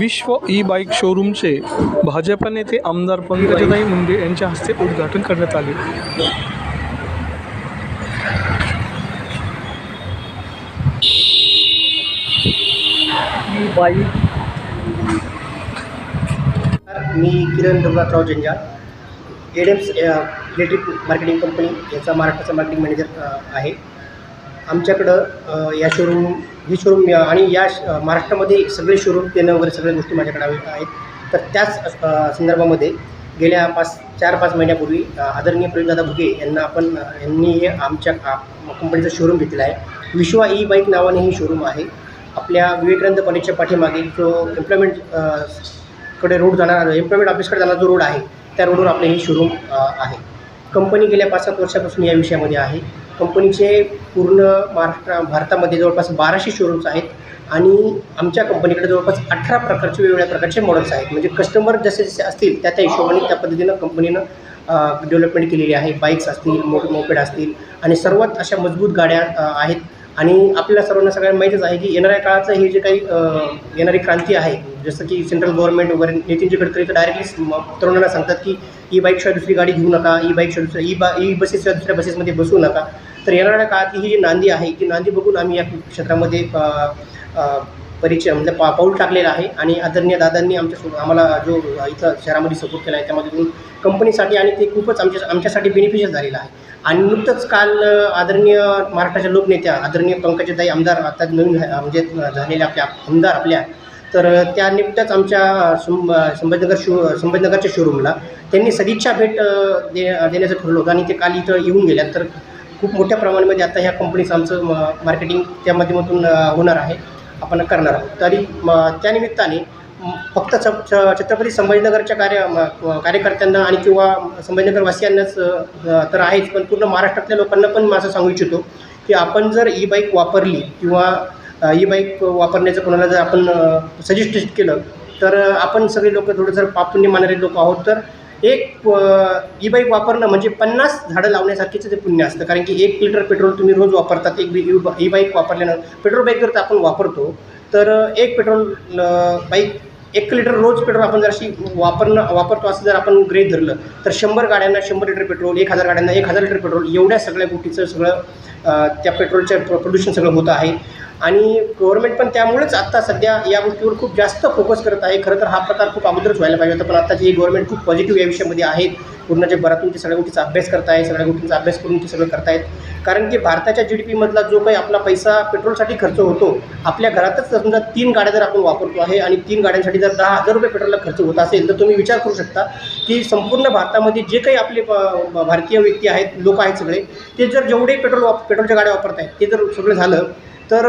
विश्व e bike शोरूमचे Bhajap नेते आमदार पंकजाताई मुंडे यांच्या हस्ते उद्घाटन करण्यात आले. ही बाईक मी Kiran Raghunathrao Janjal ADMS electric marketing company याचा महाराष्ट्राचा मार्केटिंग मॅनेजर आहे. आमच्याकडं या शोरूम ही शोरूम आणि या श- महाराष्ट्रामध्ये सगळे शोरूम देणं वगैरे सगळ्या गोष्टी माझ्याकडे आहेत. तर त्याच संदर्भामध्ये गेल्या पाच चार पाच महिन्यापूर्वी आदरणीय प्रवीणदादा भुगे यांना आपण यांनी हे आमच्या कंपनीचं शोरूम घेतलेलं आहे. विश्वा ई बाईक नावानेही शोरूम आहे. आपल्या विवेकानंद कॉलेजच्या पाठीमागे जो एम्प्लॉयमेंटकडे रोड जाणारा एम्प्लॉयमेंट ऑफिसकडे जाणारा जो रोड आहे त्या रोडवर आपले हे शोरूम आहे. कंपनी गेल्या पाच सात वर्षापासून या विषयामध्ये आहे. कंपनीचे पूर्ण महाराष्ट्र भारतामध्ये जवळपास बाराशे शोरूम्स आहेत आणि आमच्या कंपनीकडे जवळपास अठरा प्रकारचे वेगवेगळ्या प्रकारचे मॉडेल्स आहेत. म्हणजे कस्टमर जसे जसे असतील त्या त्या हिशोबाने त्या पद्धतीनं कंपनीनं डेव्हलपमेंट केलेली आहे. बाईक्स असतील मो मोपेड असतील आणि सर्वात अशा मजबूत गाड्या आहेत. आणि आपल्याला सर्वांना सगळ्यांना माहीतच आहे की येणाऱ्या काळाचं हे जे काही येणारी क्रांती आहे जसं की सेंट्रल गव्हर्नमेंट वगैरे नितीनजी गडकरी तर डायरेक्टली तरुणांना सांगतात की ई बाईकशिवाय दुसरी गाडी घेऊ नका ई बाईकशिवाय दुसऱ्या ई बा ई बसेसशिवाय दुसऱ्या बसेसमध्ये बसू नका. तर येणाऱ्या काळात ही जी नांदी आहे ती नांदी बघून आम्ही या क्षेत्रामध्ये परिचय म्हणजे पा पाऊल टाकलेला आहे. आणि आदरणीय दादांनी आमच्या आम्हाला जो इथं शहरामध्ये सपोर्ट केला आहे त्यामध्ये कंपनीसाठी आणि ते खूपच आमच्या आमच्यासाठी बेनिफिशियल झालेलं आहे. आणि नुकतंच काल आदरणीय महाराष्ट्राच्या लोकनेत्या आदरणीय पंकजाताई आमदार आता नवीन म्हणजे झालेल्या आपल्या आमदार आपल्या तर त्या निमित्तच आमच्या अ, संभाजीनगर शो संभाजीनगरच्या शोरूमला त्यांनी सदिच्छा भेट दे देण्याचं ठरवलं होतं आणि ते काल इथं येऊन गेल्या तर खूप मोठ्या प्रमाणामध्ये आता ह्या कंपनीचं आमचं म- मार्केटिंग त्या माध्यमातून होणार आहे. आपण करणार आहोत. तरी म, त्यानिमित्ताने फक्त छ- छत्रपती संभाजीनगरच्या कार्य कार्यकर्त्यांना आणि किंवा संभाजीनगरवासियांनाच तर आहेच. पण पूर्ण महाराष्ट्रातल्या लोकांना पण मी असं सांगू इच्छितो की आपण जर ई बाईक वापरली किंवा ई बाईक वापरण्याचं कोणाला जर आपण सजेस्ट केलं तर आपण सगळे लोक थोडं जर पापुण्य मानणारे लोक आहोत तर एक ई बाईक वापरणं म्हणजे पन्नास झाडं लावण्यासारखीचं ते पुण्य असतं. कारण की एक लिटर पेट्रोल तुम्ही रोज वापरतात एक ई बाईक वापरल्यानंतर पेट्रोल बाईक जर आपण वापरतो तर एक पेट्रोल बाईक एक लिटर रोज पेट्रोल आपण जर अशी वापरणं वापरतो असं जर आपण ग्रेट धरलं तर शंभर गाड्यांना शंभर लिटर पेट्रोल एक हजार गाड्यांना एक हजार लिटर पेट्रोल एवढ्या सगळ्या गोष्टीचं सगळं त्या पेट्रोलचं प्रदूषण सगळं होतं आहे. आणि गव्हर्नमेंट पण त्यामुळेच आत्ता सध्या या गोष्टीवर खूप जास्त फोकस करत आहे. खरं तर हा प्रकार खूप अगोदरच व्हायला पाहिजे होता पण आत्ताची गव्हर्नमेंट खूप पॉझिटिव्ह या विषयामध्ये आहे पूर्ण जगभरातून ते सगळ्या गोष्टीचा अभ्यास करताय सगळ्या गोष्टींचा अभ्यास करून ते सगळं करतायत कारण की भारताच्या जी डी पीमधला जो काही आपला पैसा पेट्रोलसाठी खर्च होतो आपल्या घरातच समजा तीन गाड्या जर आपण वापरतो आहे आणि तीन गाड्यांसाठी जर दहा हजार रुपये पेट्रोलला खर्च होत असेल तर तुम्ही विचार करू शकता की संपूर्ण भारतामध्ये जे काही आपले भारतीय व्यक्ती आहेत लोक आहेत सगळे ते जर जेवढे पेट्रोल वाप पेट्रोलच्या गाड्या वापरत आहेत ते जर सगळं झालं तर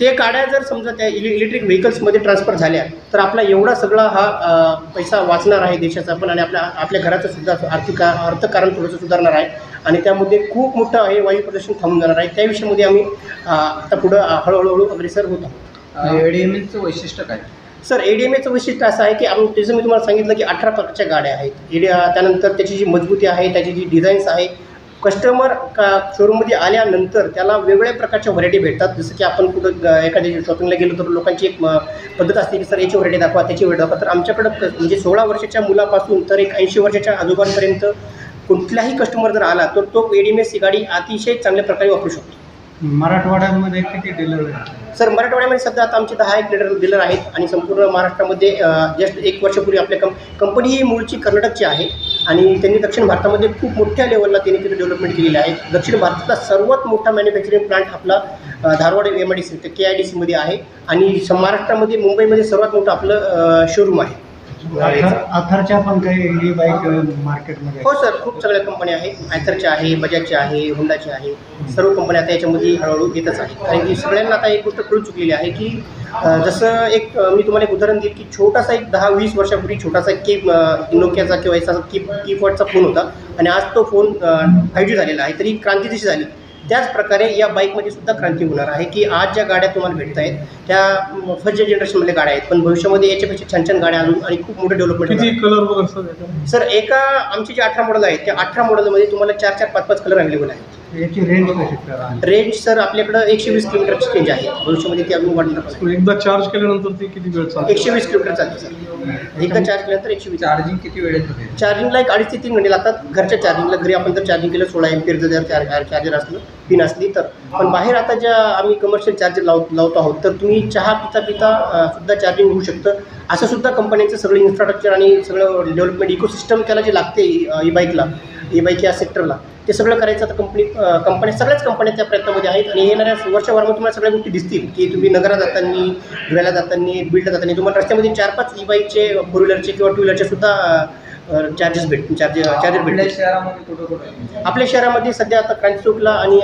ते गाड्या जर समजा त्या इले इलेक्ट्रिक व्हेकल्समध्ये ट्रान्सफर झाल्या तर आपला एवढा सगळा हा पैसा वाचणार आहे देशाचा पण आणि आपल्या आपल्या घराचं सुद्धा आर्थिक अर्थकारण थोडंसं सुधारणार आहे. आणि त्यामध्ये खूप मोठं हे वायू प्रदूषण थांबून जाणार आहे. त्या विषयामध्ये आम्ही आता पुढं अ, हळूहळू अग्रेसर होत आहोत. एडीएमएलचं वैशिष्ट्य काय? सर ए डी एम एचं वैशिष्ट्य असं आहे की आपण जसं मी तुम्हाला सांगितलं की अठरा प्रकारच्या गाड्या आहेत. ए डी त्यानंतर त्याची जी मजबूती आहे त्याची जी डिझाईन्स आहे कस्टमर का शोरूममध्ये आल्यानंतर त्याला वेगवेगळ्या प्रकारच्या व्हरायटी भेटतात. जसं की आपण कुठं एखाद्या शॉपिंगला गेलो तर लोकांची एक पद्धत असते की सर याची व्हरायटी दाखवा त्याची व्हरायटी दाखवा. तर आमच्याकडं म्हणजे सोळा वर्षाच्या मुलापासून तर एक ऐंशी वर्षाच्या आजोबांपर्यंत कुठलाही कस्टमर जर आला तर तो ए डी एम एस ही गाडी अतिशय चांगल्या प्रकारे वापरू शकतो. मराठवाड्यामध्ये किती डीलर आहेत? सर मराठवाड्यामध्ये सध्या आता आमचे दहा एक लिडर डीलर आहेत आणि संपूर्ण महाराष्ट्रामध्ये जस्ट एक वर्षापूर्वी आपल्या कं कंपनी ही मूळची कर्नाटकची आहे. आणि त्यांनी दक्षिण भारतामध्ये खूप मोठ्या लेवलला त्यांनी तिथे डेव्हलपमेंट केलेली आहे. दक्षिण भारतातला सर्वात मोठा मॅन्युफॅक्चरिंग प्लांट आपला Dharwad M I D C K I D सीमध्ये आहे. आणि महाराष्ट्रामध्ये मुंबईमध्ये सर्वात मोठं आपलं शोरूम आहे. अथरच्या पण काही ही बाईक मार्केटमध्ये हो सर खूप सगळ्या कंपन्या आहेत. आयथरच्या आहे बजाजचे आहे होंडाचे आहे. सर्व कंपन्या आता याच्यामध्ये हळूहळू येतच आहेत. कारण की सगळ्यांना आता एक गोष्ट कळून चुकलेली आहे की जसं एक मी तुम्हाला एक उदाहरण देईल की छोटासा एक दहा वीस वर्षापूर्वी छोटासा की नोकियाचा किंवा याचा की कीपॉडचा फोन होता. आणि आज तो फोन फाईव्ह जी झालेला आहे. तरी क्रांती जशी झाली. त्याच प्रकारे या बाईकमध्ये सुद्धा क्रांती होणार आहे की आज ज्या गाड्या तुम्हाला भेटत आहेत त्या फर्स्ट जनरेशनमधल्या गाड्या आहेत पण भविष्यामध्ये याच्यापेक्षा छान छान गाड्या आणून आणि खूप मोठं डेव्हलपमेंट कलर वगैरे सर याच्यामध्ये? सर एका आमची जे अठरा मॉडेल आहेत त्या अठरा मॉडेलमध्ये तुम्हाला चार चार पाच पाच कलर अवेलेबल आहेत याची रेंज कशी करा रेंज सर आपल्याकडं एकशे वीस किलोमीटरची रेंज आहे. भविष्यामध्ये ती अजून वाढणार. एकदा चार्ज केल्यानंतर ती किती वेळ चालते? एकशे वीस किलोमीटर चालते सर. एकदा चार्ज केल्यानंतर एकशे वीस चार्जिंग किती वेळेत होते? चार्जिंगला एक अडीच ते तीन घंटे लागतात. घरच्या चार्जिंगला घरी आपण जर चार्जिंग केलं सोळा एमपीचं जर चार चार्जर असलं पिन असली तर. पण बाहेर आता ज्या आम्ही कमर्शियल चार्जर लाव लावतो आहोत तर तुम्ही चहा पिता पिता अ, सुद्धा चार्जिंग होऊ शकतं. असं सुद्धा कंपन्यांचं सगळं इन्फ्रास्ट्रक्चर आणि सगळं डेव्हलपमेंट इकोसिस्टम त्याला जे लागते ई बाईकला ई बाईक या सेक्टरला ते सगळं करायचं आता कंपनी कंपन्या सगळ्याच कंपन्या त्या प्रयत्नामध्ये आहेत. आणि येणाऱ्या वर्षभरामध्ये तुम्हाला सगळ्या गोष्टी दिसतील की तुम्ही नगरात जाताना धुळ्याला जाताना बीडला जाताना तुम्हाला रस्त्यामध्ये चार पाच ई बाईकचे फोर व्हीलरचे किंवा टू व्हीलरचे सुद्धा चार्जेस भेट चार्ज चार्जर आपल्या भेटतील शहरामध्ये आपल्या शहरामध्ये सध्या आता क्रांती चौकला आणि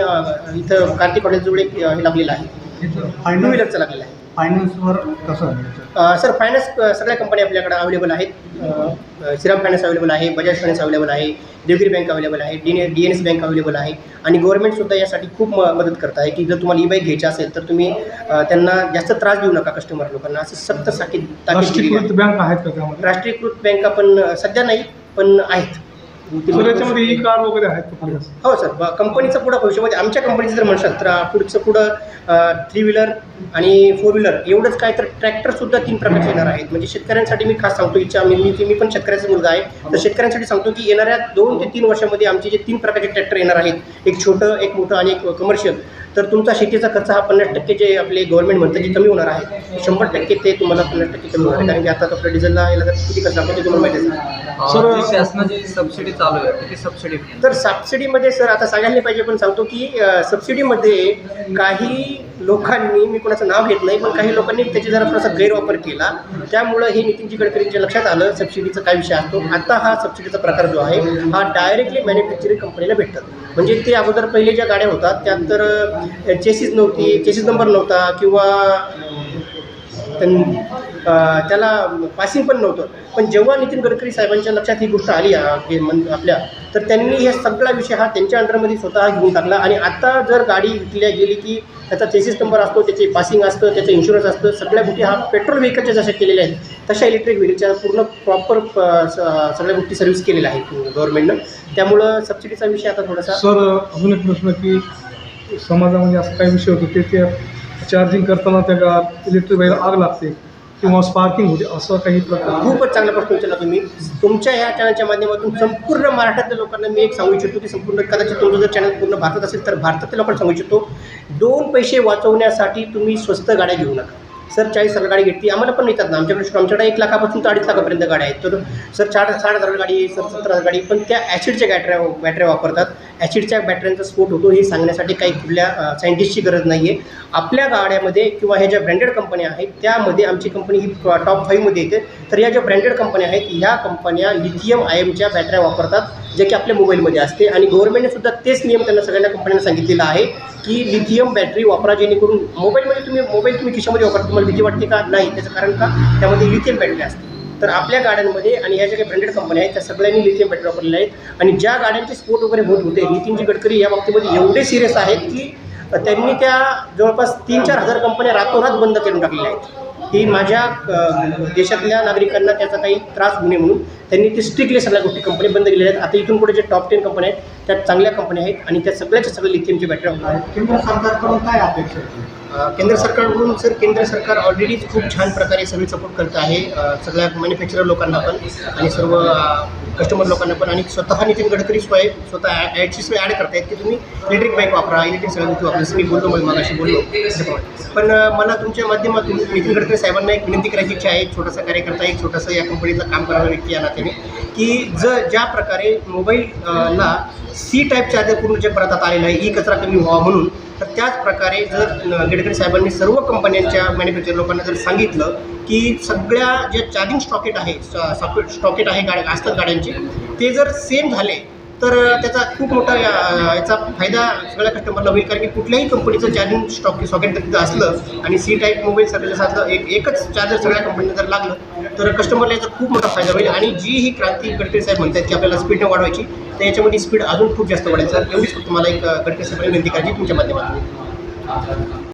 इथं कार्तिक हॉटेलजवळ एक हे लागलेलं आहे. टू व्हीलरचं लागलेलं आहे. फायनान्सवर कसं आहे सर फायनान्स सगळ्या कंपन्या आपल्याकडे अवेलेबल आहेत. अ, श्रीराम फायनान्स अवेलेबल आहे बजाज फायनान्स अवेलेबल आहे देवगिरी बँक अवेलेबल आहे D D N S bank available आहे. आणि गव्हर्नमेंटसुद्धा यासाठी खूप म मदत करत आहे की जर तुम्हाला ई बाईक घ्यायची असेल तर तुम्ही अ, त्यांना जास्त त्रास देऊ नका कस्टमर लोकांना. असं सक्त ताकीद आहे. राष्ट्रीयकृत बँक आहेत का त्यामध्ये? राष्ट्रीयकृत बँका पण अ, सध्या नाही पण आहेत. तर याच्यामध्ये ई कार वगैरे आहेत का पुढे? हो सर ब- कंपनीचं पुढं भविष्यामध्ये म्हणजे आमच्या कंपनीचं जर म्हणशाल तर पुढचं पुढं थ्री व्हीलर आणि फोर व्हीलर एवढंच काय तर ट्रॅक्टरसुद्धा तीन प्रकारचे येणार आहेत. म्हणजे शेतकऱ्यांसाठी मी खास सांगतो इच्छा मी मी मी पण शेतकऱ्याचा मुलगा आहे. तर शेतकऱ्यांसाठी सांगतो की येणाऱ्या दोन ते तीन वर्षामध्ये आमचे जे तीन प्रकारचे ट्रॅक्टर येणार आहेत एक छोटं एक मोठं आणि एक कमर्शियल तर तुमचा शेतीचा खर्च हा पन्नास टक्के जे आपले गव्हर्नमेंट म्हणतं की कमी होणार आहे. शंभर टक्के ते तुम्हाला पन्नास टक्के कमी होणार आहे. कारण की आता आपल्या डिझेलला याला जर किती खर्च लागतो ते तुम्हाला माहितीच आहे सर शासनाची सबसिडी चालू आहे सबसिडी तर सबसिडीमध्ये सर आता सांगायला पाहिजे पण सांगतो की सबसिडीमध्ये काही लोकांनी मी कोणाचं नाव घेत नाही पण काही लोकांनी त्याची जरा थोडासा गैरवापर केला. त्यामुळं हे नितीनजी गडकरींच्या लक्षात आलं सबसिडीचा काय विषय असतो. आता हा सबसिडीचा प्रकार जो आहे हा डायरेक्टली मॅन्युफॅक्चरिंग कंपनीला भेटतात म्हणजे ते अगोदर पहिले ज्या गाड्या होतात त्यात तर चेसिस नव्हती चेसिस नंबर नव्हता किंवा त्यां- त्याला पासिंग पण नव्हतं. पण जेव्हा नितीन गडकरी साहेबांच्या लक्षात ही गोष्ट आली आ, मन- आपल्या तर त्यांनी हे सगळा विषय हा त्यांच्या अंडरमध्ये स्वतः घेऊन टाकला. आणि आता जर गाडी विकल्या गेली की त्याचा चेसिस नंबर असतो त्याचे पासिंग असतं त्याचं इन्शुरन्स असतं सगळ्या गोष्टी हा पेट्रोल व्हेकलच्या जशा केलेल्या आहेत तशा इलेक्ट्रिक व्हेकलच्या पूर्ण प्रॉपर सगळ्या गोष्टी सर्व्हिस केलेल्या आहेत गव्हर्नमेंटनं त्यामुळं सबसिडीचा विषय आता थोडासा सर अजून एक प्रश्न की समाजामध्ये असं काही विषय होतो ते चार्जिंग करताना त्या इलेक्ट्रिक बाईला आग लागते किंवा स्पार्किंग होते असं काही प्रकार. खूपच चांगला प्रश्न विचारला तुम्ही. तुमच्या ह्या चॅनलच्या माध्यमातून संपूर्ण महाराष्ट्रातल्या लोकांना मी एक सांगू इच्छितो की संपूर्ण कदाचित तुमचं जर चॅनल पूर्ण भारतात असेल तर भारतातल्या लोकांना सांगू इच्छितो दोन पैसे वाचवण्यासाठी तुम्ही स्वस्त गाड्या घेऊ नका. सर चाळीस हजार गाडी घेतली. आम्हाला पण येतात ना. आमच्याकडे आमच्याकडे एक लाखापासून तर अडीच लाखापर्यंत गाड्या आहेत. तर सर चार साठ हजार गाडी आहे सर सत्तर हजार गाडी. पण त्या ॲसिडच्या बॅटऱ्या बॅटऱ्या वापरतात. ॲसिडच्या बॅटऱ्यांचा स्फोट होतो हे सांगण्यासाठी काही कुठल्या सायंटिस्टची गरज नाही आहे आपल्या गाड्यामध्ये किंवा ह्या ज्या ब्रँडेड कंपन्या आहेत त्यामध्ये आमची कंपनी ही टॉप फाईव्हमध्ये येते. तर या ज्या ब्रँडेड कंपन्या आहेत ह्या कंपन्या लिथियम आयमच्या बॅटऱ्या वापरतात. जे की आपल्या मोबाईलमध्ये असते. आणि गव्हर्नमेंटने सुद्धा तेच नियम त्यांना सगळ्यांना कंपन्यांना सांगितलेला आहे की लिथियम बॅटरी वापरा जेणेकरून मोबाईलमध्ये तुम्ही मोबाईल तुम्ही खिशामध्ये वापरता तुम्हाला भीती वाटते का? नाही त्याचं कारण का? त्यामध्ये लिथियम बॅटरी असते. तर आपल्या गाड्यांमध्ये आणि ह्या ज्या काही ब्रँडेड कंपन्या आहेत त्या सगळ्यांनी लिथियम बॅटरी वापरलेल्या आहेत. आणि ज्या गाड्यांचे स्फोट वगैरे होत होते नितीनजी गडकरी या बाबतीमध्ये एवढे सिरियस आहेत की त्यांनी त्या जवळपास तीन चार हजार कंपन्या रातोरात बंद करून टाकलेल्या आहेत. की माझ्या देशातल्या नागरिकांना त्याचा काही त्रास होऊ नये म्हणून त्यांनी ते स्ट्रिक्टली सगळ्या गोष्टी कंपनी बंद केलेल्या आहेत. आता इथून पुढे जे टॉप टेन कंपन्या आहेत त्या चांगल्या कंपन्या आहेत आणि त्या सगळ्याच्या सगळ्या लिथियमची बॅटरी होणार आहेत. केंद्र सरकारकडून काय अपेक्षा केंद्र सरकारकडून सर केंद्र सरकार ऑलरेडीच खूप छान प्रकारे सगळी सपोर्ट करत आहे. सगळ्या मॅन्युफॅक्चरर लोकांना पण आणि सर्व कस्टमर लोकांना पण आणि स्वतः नितीन गडकरी स्वय स्वतः ॲडची सोय ॲड करतायत की तुम्ही इलेक्ट्रिक बाईक वापरा इलेक्ट्रिक सगळ्या गोष्टी वापरा. मी बोललो मग मागाशी बोललो. पण मला तुमच्या माध्यमातून नितीन गडकरी साहेबांना एक विनंती करायची इच्छा आहे. एक छोटासा कार्यकर्ता एक छोटासा या कंपनीचं काम करणारा व्यक्ती या तुम्ही की ज ज्या प्रकारे मोबाईलला सी टाईप चार्जर पूर्ण जगभरात आलेलं आहे ई कचरा कमी व्हावा म्हणून तर त्याच प्रकारे जर गडकरी साहेबांनी सर्व कंपन्यांच्या मॅन्युफॅक्चर लोकांना जर सांगितलं की सगळ्या जे चार्जिंग स्टॉकेट आहे सॉकेट स्टॉकेट आहे गाड्या असतात गाड्यांचे ते जर सेम झाले तर त्याचा खूप मोठा याचा फायदा सगळ्या कस्टमरला होईल. कारण की कुठल्याही कंपनीचं चार्जिंग स्टॉक सॉकेट जर तिथं असलं आणि सी टाईप मोबाईल सगळं असलं एक एकच चार्जर सगळ्या कंपनीला जर लागलं तर कस्टमरला याचा खूप मोठा फायदा होईल आणि जी ही क्रांती गडकरी साहेब म्हणतात की आपल्याला स्पीड वाढवायची तर याच्यामध्ये स्पीड अजून खूप जास्त वाढेल. सर एवढीच फक्त मला एक गडकरी साहेबांनी विनंती करायची तुमच्या माध्यमातून.